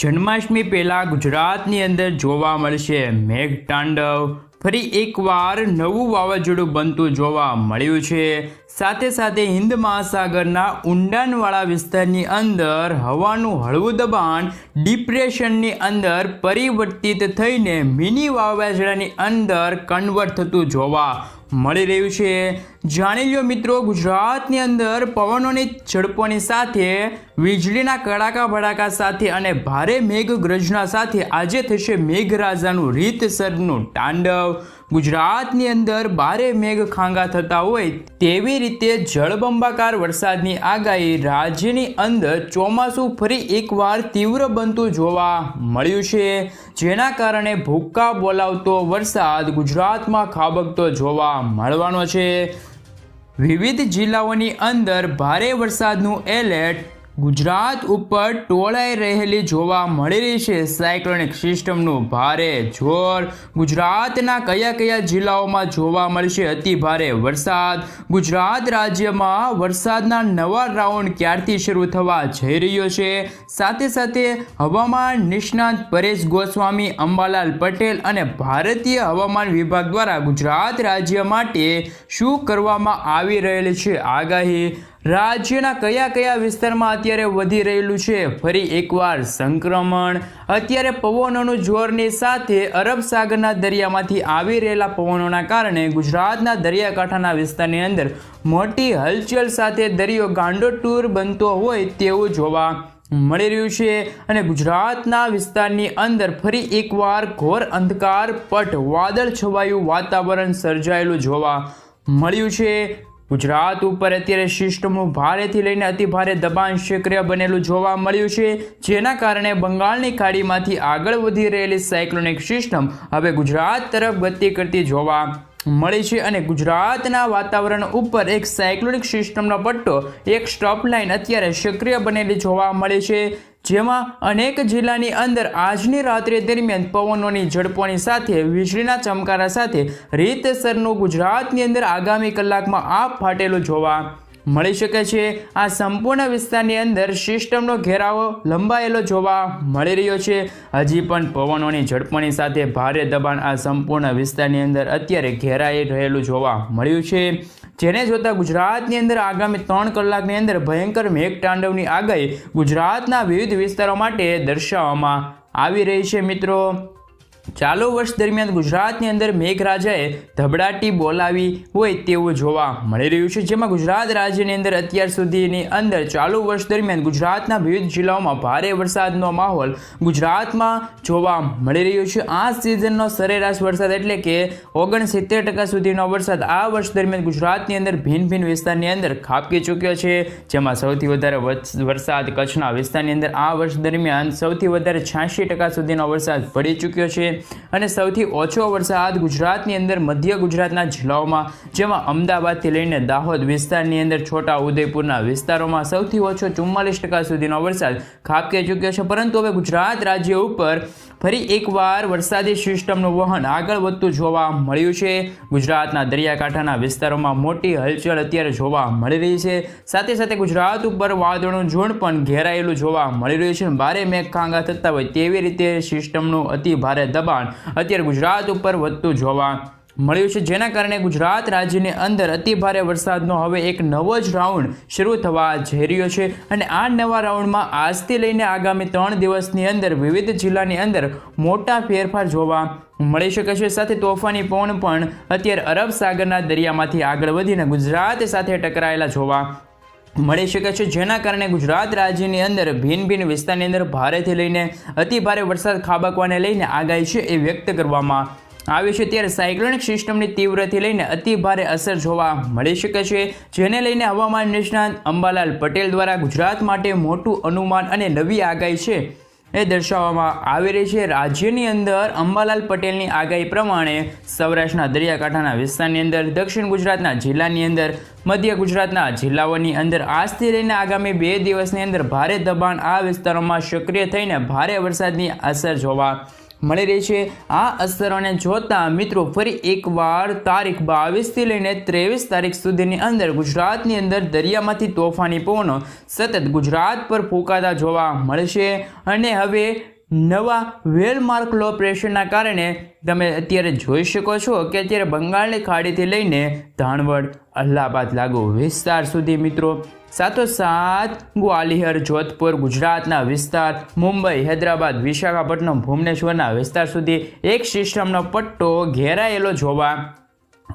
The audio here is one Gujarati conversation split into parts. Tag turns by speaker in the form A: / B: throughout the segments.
A: જન્માષ્ટમી પહેલાં ગુજરાતની અંદર જોવા મળશે મેઘ તાંડવ ફરી એકવાર નવું વાવાઝોડું બનતું જોવા મળ્યું છે. સાથે સાથે હિન્દ મહાસાગરના ઊંડાણવાળા વિસ્તારની અંદર હવાનું હળવું દબાણ, ડિપ્રેશનની અંદર પરિવર્તિત થઈને મિની વાવાઝોડાની અંદર કન્વર્ટ થતું જોવા મળી રહ્યું છે. જાણી લ્યો મિત્રો, ગુજરાતની અંદર પવનોની ઝડપોની સાથે, વીજળીના કડાકા ભડાકા સાથે અને ભારે મેઘગ્રજના સાથે આજે થશે મેઘરાજાનું રીતસરનું તાંડવ. ગુજરાતની અંદર ભારે મેઘ ખાંગા થતા હોય તેવી રીતે જળબંબાકાર વરસાદની આગાહી રાજ્યની અંદર ચોમાસું ફરી એકવાર તીવ્ર બનતું જોવા મળ્યું છે. જેના કારણે ભૂક્કા બોલાવતો વરસાદ ગુજરાતમાં ખાબકતો જોવા મળવાનો છે. વિવિધ જિલ્લાઓની અંદર ભારે વરસાદનું એલર્ટ ગુજરાત ઉપર ટોળાઈ રહેલી જોવા મળી રહી છે. સાયક્લોનિક સિસ્ટમનું ભારે જોર. ગુજરાતના કયા કયા જિલ્લાઓમાં જોવા મળશે અતિ ભારે વરસાદ. ગુજરાત રાજ્યમાં વરસાદના નવા રાઉન્ડ ક્યારથી શરૂ થવા જઈ રહ્યો છે? સાથે સાથે હવામાન નિષ્ણાત પરેશ ગોસ્વામી, અંબાલાલ પટેલ અને ભારતીય હવામાન વિભાગ દ્વારા ગુજરાત રાજ્ય માટે શું કરવામાં આવી રહેલી છે? આગાહી રાજ્યના કયા કયા વિસ્તારમાં અત્યારે વધી રહેલું છે? ફરી એકવાર સંક્રમણ. અત્યારે પવનોનું જોરની સાથે અરબ સાગરના દરિયામાંથી આવી રહેલા પવનોના કારણે ગુજરાતના દરિયાકાંઠાના વિસ્તારની અંદર મોટી હલચલ સાથે દરિયો ગાંડો ટૂર બનતો હોય તેવું જોવા મળી રહ્યું છે અને ગુજરાતના વિસ્તારની અંદર ફરી એકવાર ઘોર અંધકાર, પટ વાદળ છવાયું વાતાવરણ સર્જાયેલું જોવા મળ્યું છે. ગુજરાત ઉપર અત્યારે સિસ્ટમનું ભારેથી લઈને અતિ ભારે દબાણ સક્રિય બનેલું જોવા મળ્યું છે, જેના કારણે બંગાળની ખાડીમાંથી આગળ વધી રહેલી સાયક્લોનિક સિસ્ટમ હવે ગુજરાત તરફ ગતિ કરતી જોવા મળી છે અને ગુજરાતના વાતાવરણ ઉપર એક સાયક્લોનિક સિસ્ટમનો પટ્ટો, એક સ્ટોપ લાઇન અત્યારે સક્રિય બનેલી જોવા મળે છે. જેમાં અનેક જિલ્લાની અંદર આજની રાત્રે દરમિયાન પવનોની ઝડપોની સાથે, વીજળીના ચમકારા સાથે રીતસરનું ગુજરાતની અંદર આગામી કલાકમાં આપ ફાટેલું જોવા મળી શકે છે. આ સંપૂર્ણ વિસ્તારની અંદર સિસ્ટમનો ઘેરાવો લંબાયેલો જોવા મળી રહ્યો છે. હજી પણ પવનોની ઝડપણી સાથે ભારે દબાણ આ સંપૂર્ણ વિસ્તારની અંદર અત્યારે ઘેરાઈ રહેલું જોવા મળ્યું છે. જેને જોતા ગુજરાતની અંદર આગામી ત્રણ કલાકની અંદર ભયંકર મેઘતાંડવની આગાહી ગુજરાતના વિવિધ વિસ્તારો માટે દર્શાવવામાં આવી રહી છે મિત્રો. ચાલુ વર્ષ દરમિયાન ગુજરાતની અંદર મેઘરાજાએ ધબડાટી બોલાવી હોય તેવું જોવા મળી રહ્યું છે. જેમાં ગુજરાત રાજ્યની અંદર અત્યાર સુધીની અંદર ચાલુ વર્ષ દરમિયાન ગુજરાતના વિવિધ જિલ્લાઓમાં ભારે વરસાદનો માહોલ ગુજરાતમાં જોવા મળી રહ્યો છે. આ સિઝનનો સરેરાશ વરસાદ એટલે કે ઓગણસિત્તેર ટકા સુધીનો વરસાદ આ વર્ષ દરમિયાન ગુજરાતની અંદર ભિન્ન ભિન્ન વિસ્તારની અંદર ખાબકી ચૂક્યો છે. જેમાં સૌથી વધારે વરસાદ કચ્છના વિસ્તારની અંદર આ વર્ષ દરમિયાન સૌથી વધારે છ્યાસી ટકા સુધીનો વરસાદ પડી ચૂક્યો છે. અને સૌથી ઓછો વરસાદ ગુજરાતની અંદર મધ્ય ગુજરાતના જિલ્લાઓમાં, જેમાં અમદાવાદથી લઈને દાહોદ વિસ્તારની અંદર છોટા ઉદયપુરના વિસ્તારોમાં સૌથી ઓછો ચુમ્માલીસ ટકા સુધીનો વરસાદ ખાબકી ચૂક્યો છે. પરંતુ હવે ગુજરાત રાજ્ય ઉપર ફરી એકવાર વરસાદી સિસ્ટમનું વહન આગળ વધતું જોવા મળ્યું છે. ગુજરાતના દરિયાકાંઠાના વિસ્તારોમાં મોટી હલચલ અત્યારે જોવા મળી રહી છે. સાથે સાથે ગુજરાત ઉપર વાદળનું ઝુંડ પણ ઘેરાયેલું જોવા મળી રહ્યું છે. ભારે મેઘખાંગા થતા હોય તેવી રીતે સિસ્ટમનું અતિ ભારે દબાણ અત્યારે ગુજરાત ઉપર વધતું જોવા મળ્યું છે. જેના કારણે ગુજરાત રાજ્યની અંદર અતિભારે વરસાદનો હવે એક નવો જ રાઉન્ડ શરૂ થવા જઈ રહ્યો છે અને આ નવા રાઉન્ડમાં આજથી લઈને આગામી ત્રણ દિવસની અંદર વિવિધ જિલ્લાની અંદર મોટા ફેરફાર જોવા મળી શકે છે. સાથે તોફાની પવન પણ અત્યારે અરબ સાગરના દરિયામાંથી આગળ વધીને ગુજરાત સાથે ટકરાયેલા જોવા મળી શકે છે. જેના કારણે ગુજરાત રાજ્યની અંદર ભિન્ન ભિન્ન વિસ્તારની અંદર ભારેથી લઈને અતિભારે વરસાદ ખાબકવાને લઈને આગાહી છે એ વ્યક્ત કરવામાં આવી છે ત્યારે સાયક્લોનિક સિસ્ટમની તીવ્રથી લઈને અતિ ભારે અસર જોવા મળી શકે છે, જેને લઈને હવામાન નિષ્ણાંત અંબાલાલ પટેલ દ્વારા ગુજરાત માટે મોટું અનુમાન અને નવી આગાહી છે. એ દર્શાવવામાં આવી રહી છે, રાજ્યની અંદર અંબાલાલ પટેલની આગાહી પ્રમાણે સૌરાષ્ટ્રના દરિયાકાંઠાના વિસ્તારની અંદર, દક્ષિણ ગુજરાતના જિલ્લાની અંદર, મધ્ય ગુજરાતના જિલ્લાઓની અંદર આજથી લઈને આગામી બે દિવસની અંદર ભારે દબાણ આ વિસ્તારોમાં સક્રિય થઈને ભારે વરસાદની અસર જોવા મળી રહી છે. આ અસરોને જોતા મિત્રો ફરી એકવાર તારીખ બાવીસથી લઈને ત્રેવીસ તારીખ સુધીની અંદર ગુજરાતની અંદર દરિયામાંથી તોફાની પવનો સતત ગુજરાત પર ફૂંકાતા જોવા મળશે. અને હવે નવા વેલમાર્ક લો પ્રેશરના કારણે તમે અત્યારે જોઈ શકો છો કે અત્યારે બંગાળની ખાડીથી લઈને ધાણવડ, અલ્હાબાદ, લાગુ વિસ્તાર સુધી મિત્રો. સાથોસાથ, ગ્વાલિયર, જોધપુર, ગુજરાતના વિસ્તાર, મુંબઈ, હૈદરાબાદ, વિશાખાપટ્ટનમ, ભુવનેશ્વરના વિસ્તાર સુધી એક સિસ્ટમનો પટ્ટો ઘેરાયેલો જોવા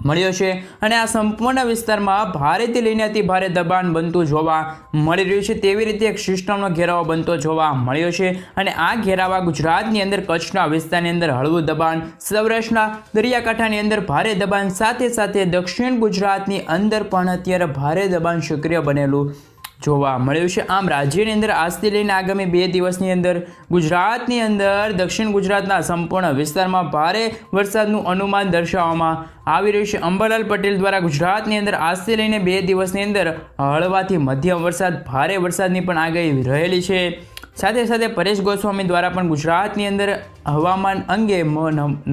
A: મળ્યો છે અને આ સંપૂર્ણ વિસ્તારમાં ભારેથી લઈને અતિ ભારે દબાણ બનતું જોવા મળી રહ્યું છે. તેવી રીતે એક સિસ્ટમનો ઘેરાવો બનતો જોવા મળ્યો છે અને આ ઘેરાવા ગુજરાતની અંદર કચ્છના વિસ્તારની અંદર હળવું દબાણ, સૌરાષ્ટ્રના દરિયાકાંઠાની અંદર ભારે દબાણ, સાથે સાથે દક્ષિણ ગુજરાતની અંદર પણ અત્યારે ભારે દબાણ સક્રિય બનેલું જોવા મળ્યું છે. આમ રાજ્યની અંદર આજથી લઈને આગામી બે દિવસની અંદર ગુજરાતની અંદર, દક્ષિણ ગુજરાતના સંપૂર્ણ વિસ્તારમાં ભારે વરસાદનું અનુમાન દર્શાવવામાં આવી રહ્યું છે. અંબાલાલ પટેલ દ્વારા ગુજરાતની અંદર આજથી લઈને બે દિવસની અંદર હળવાથી મધ્યમ વરસાદ, ભારે વરસાદની પણ આગાહી રહેલી છે. સાથે સાથે પરેશ ગોસ્વામી દ્વારા પણ ગુજરાતની અંદર હવામાન અંગે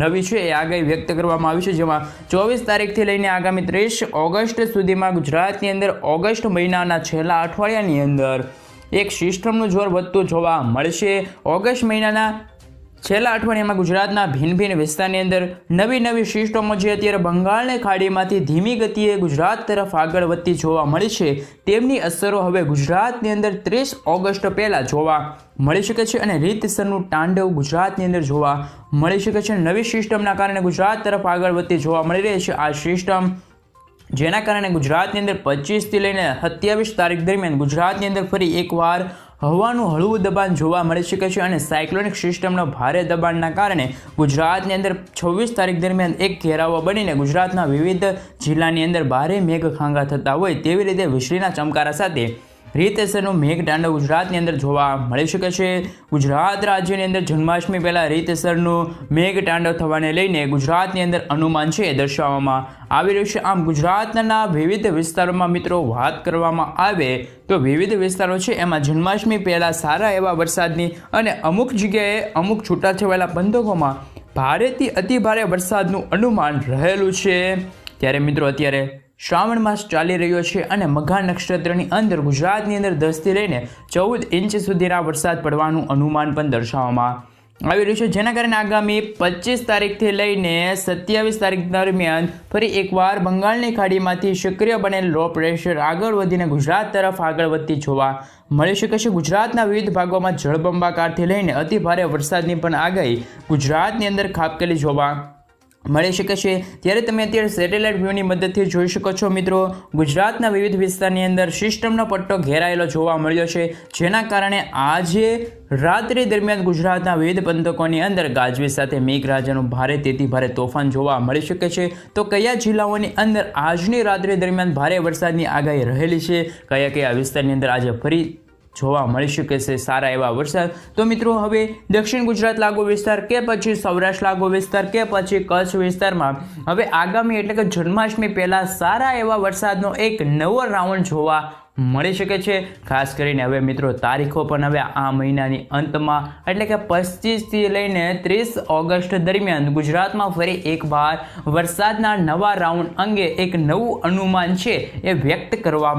A: નવી છે એ આગાહી વ્યક્ત કરવામાં આવી છે, જેમાં ચોવીસ તારીખથી લઈને આગામી ત્રીસ ઓગસ્ટ સુધીમાં ગુજરાતની અંદર ઓગસ્ટ મહિનાના છેલ્લા અઠવાડિયાની અંદર એક સિસ્ટમનું જોર વધતું જોવા મળશે. ઓગસ્ટ મહિનાના છેલ્લા અઠવાડિયામાં ગુજરાતના ભિન્ન ભિન્ન વિસ્તારની અંદર નવી નવી સિસ્ટમો જે અત્યારે બંગાળની ખાડીમાંથી ધીમી ગતિએ ગુજરાત તરફ આગળ વધતી જોવા મળી છે. તેમની અસરો હવે ગુજરાતની અંદર ત્રીસ ઓગસ્ટ પહેલાં જોવા મળી શકે છે અને રીતસરનું તાંડવ ગુજરાતની અંદર જોવા મળી શકે છે. નવી સિસ્ટમના કારણે ગુજરાત તરફ આગળ વધતી જોવા મળી રહી છે. આ સિસ્ટમ જેના કારણે ગુજરાતની અંદર પચીસથી લઈને સત્યાવીસ તારીખ દરમિયાન ગુજરાતની અંદર ફરી એકવાર હવાનું હળવું દબાણ જોવા મળી શકે છે અને સાયક્લોનિક સિસ્ટમનો ભારે દબાણના કારણે ગુજરાતની અંદર છવ્વીસ તારીખ દરમિયાન એક ઘેરાવો બનીને ગુજરાતના વિવિધ જિલ્લાની અંદર ભારે મેઘખાંગા થતા હોય તેવી રીતે વીજળીના ચમકારા સાથે રીતસરનું મેઘતાંડવ ગુજરાતની અંદર જોવા મળી શકે છે. ગુજરાત રાજ્યની અંદર જન્માષ્ટમી પહેલાં રીતેસરનું મેઘતાંડવ થવાને લઈને ગુજરાતની અંદર અનુમાન છે દર્શાવવામાં આવી રહ્યું છે. આમ ગુજરાતના વિવિધ વિસ્તારોમાં મિત્રો વાત કરવામાં આવે તો વિવિધ વિસ્તારો છે. એમાં જન્માષ્ટમી પહેલાં સારા એવા વરસાદની અને અમુક જગ્યાએ અમુક છૂટાછવાયેલા પંથકોમાં ભારેથી અતિભારે વરસાદનું અનુમાન રહેલું છે. ત્યારે મિત્રો અત્યારે શ્રાવણ માસ ચાલી રહ્યો છે અને મઘા નક્ષત્રની અંદર ગુજરાતની અંદર દસથી લઈને ચૌદ ઇંચ સુધીના વરસાદ પડવાનું અનુમાન પણ દર્શાવવામાં આવી રહ્યું છે. જેના કારણે આગામી પચીસ તારીખથી લઈને સત્યાવીસ તારીખ દરમિયાન ફરી એકવાર બંગાળની ખાડીમાંથી સક્રિય બનેલ લો પ્રેશર આગળ વધીને ગુજરાત તરફ આગળ વધતી જોવા મળી શકે છે. ગુજરાતના વિવિધ ભાગોમાં જળબંબાકારથી લઈને અતિભારે વરસાદની પણ આગાહી ગુજરાતની અંદર ખાબકેલી જોવા મળી શકે છે. ત્યારે તમે અત્યારે સેટેલાઇટ વ્યૂની મદદથી જોઈ શકો છો મિત્રો. ગુજરાતના વિવિધ વિસ્તારની અંદર સિસ્ટમનો પટ્ટો ઘેરાયેલો જોવા મળ્યો છે. જેના કારણે આજે રાત્રિ દરમિયાન ગુજરાતના વિવિધ પંથકોની અંદર ગાજવીજ સાથે મેઘરાજાનું ભારે તેથી ભારે તોફાન જોવા મળી શકે છે. તો કયા જિલ્લાઓની અંદર આજની રાત્રિ દરમિયાન ભારે વરસાદની આગાહી રહેલી છે? કયા કયા વિસ્તારની અંદર આજે ફરી જોવા મળી શકે છે સારા એવા વરસાદ. તો મિત્રો, હવે દક્ષિણ ગુજરાત લાગુ વિસ્તાર કે પછી સૌરાષ્ટ્ર લાગુ વિસ્તાર કે પછી કચ્છ વિસ્તારમાં. હવે આગામી એટલે કે જન્માષ્ટમી પહેલાં સારા એવા વરસાદનો એક નવો રાઉન્ડ જોવા મળી શકે છે. ખાસ કરીને હવે મિત્રો, તારીખો પણ હવે આ મહિનાની અંતમાં. એટલે કે પચીસથી લઈને ત્રીસ ઓગસ્ટ દરમિયાન ગુજરાતમાં ફરી એકવાર વરસાદના નવા રાઉન્ડ અંગે એક નવું અનુમાન છે એ વ્યક્ત કરવામાં